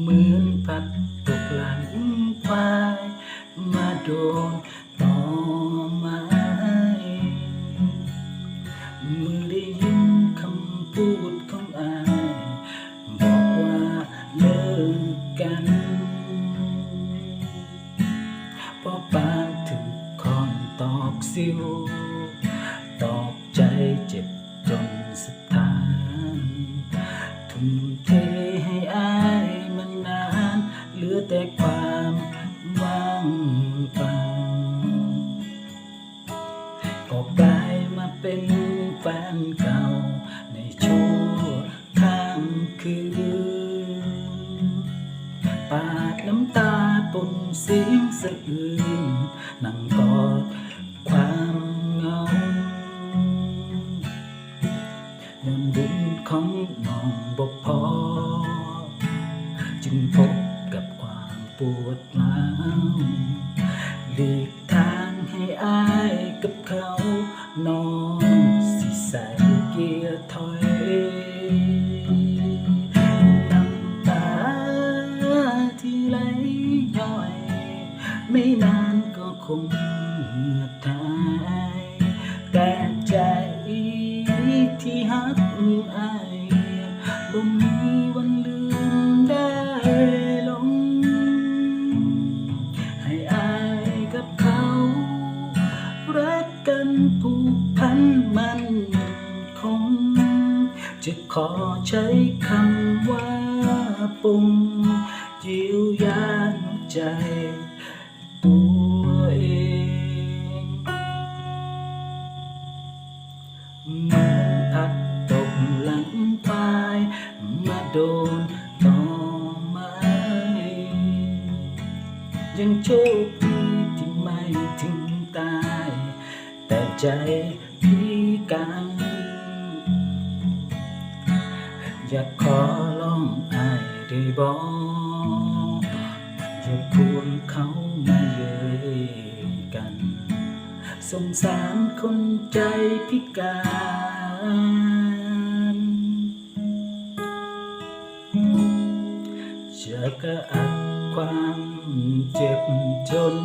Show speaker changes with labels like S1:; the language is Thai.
S1: เหมือนพัดตกหลังควายมาโดนต่อไม้เมื่อได้ยินคำพูดของอายบอกว่าเลิกกันพราะปานถึงคอนตอกสิว แต่ความว่างเปล่าก็กลายมาเป็นแฟนเก่า ในชั่วข้ามคืนปาดน้ำตาปนเสียงสะอื้นนั่งกอดความเหงาย้อนบุญของน้องบกพอจึงพบ ปวดร้าวหลีกทางให้อายกับเขาน้องสิใส่เกียร์ถอยน้ำตาที่ไหลย้อย ไม่นานก็คงเหือดหายแท ผูกพันมันคง จะขอใช้คำว่าปุ่มเยียวยาหัวใจตัวเอง เหมือนพัดตกหลังควายมาโดนต่อไม้ยังโชคดีที่ไม่ถึงตาย ใจพี่กังอยากขอลองอายได้บอกอย่าควงเขามาเย้ยกันสงสารคนใจพิการจะกระอักความเจ็บจน